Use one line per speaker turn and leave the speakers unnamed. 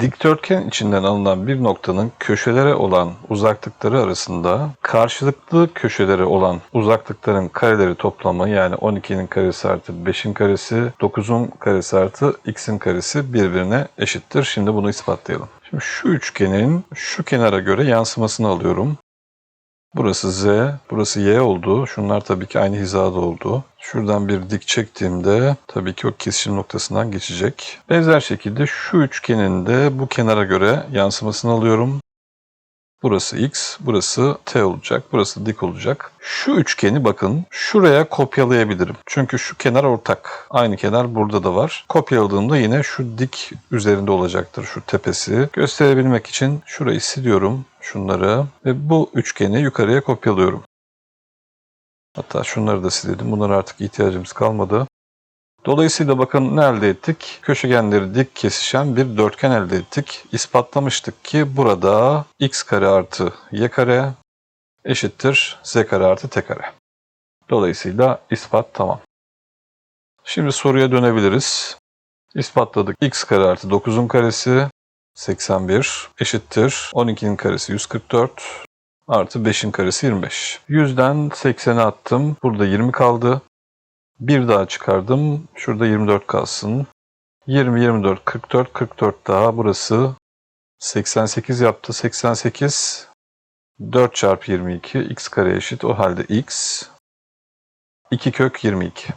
Dikdörtgen içinden alınan bir noktanın köşelere olan uzaklıkları arasında karşılıklı köşelere olan uzaklıkların kareleri toplamı yani 12'nin karesi artı 5'in karesi, 9'un karesi artı x'in karesi birbirine eşittir. Şimdi bunu ispatlayalım. Şimdi şu üçgenin şu kenara göre yansımasını alıyorum. Burası Z, burası Y oldu. Şunlar tabii ki aynı hizada oldu. Şuradan bir dik çektiğimde tabii ki o kesişim noktasından geçecek. Benzer şekilde şu üçgenin de bu kenara göre yansımasını alıyorum. Burası X, burası T olacak, burası dik olacak. Şu üçgeni bakın şuraya kopyalayabilirim. Çünkü şu kenar ortak. Aynı kenar burada da var. Kopyaladığımda yine şu dik üzerinde olacaktır şu tepesi. Gösterebilmek için şurayı siliyorum şunları ve bu üçgeni yukarıya kopyalıyorum. Hatta şunları da silelim. Bunlara artık ihtiyacımız kalmadı. Dolayısıyla bakın ne elde ettik? Köşegenleri dik kesişen bir dörtgen elde ettik. İspatlamıştık ki burada x kare artı y kare eşittir z kare artı t kare. Dolayısıyla ispat tamam. Şimdi soruya dönebiliriz. İspatladık. x kare artı 9'un karesi 81 eşittir 12'nin karesi 144 artı 5'in karesi 25. 100'den 80'e attım. Burada 20 kaldı. Bir daha çıkardım. Şurada 24 kalsın. 20, 24, 44, 44 daha. Burası 88 yaptı. 88 4 çarpı 22 x kare eşit. O halde x 2 kök 22.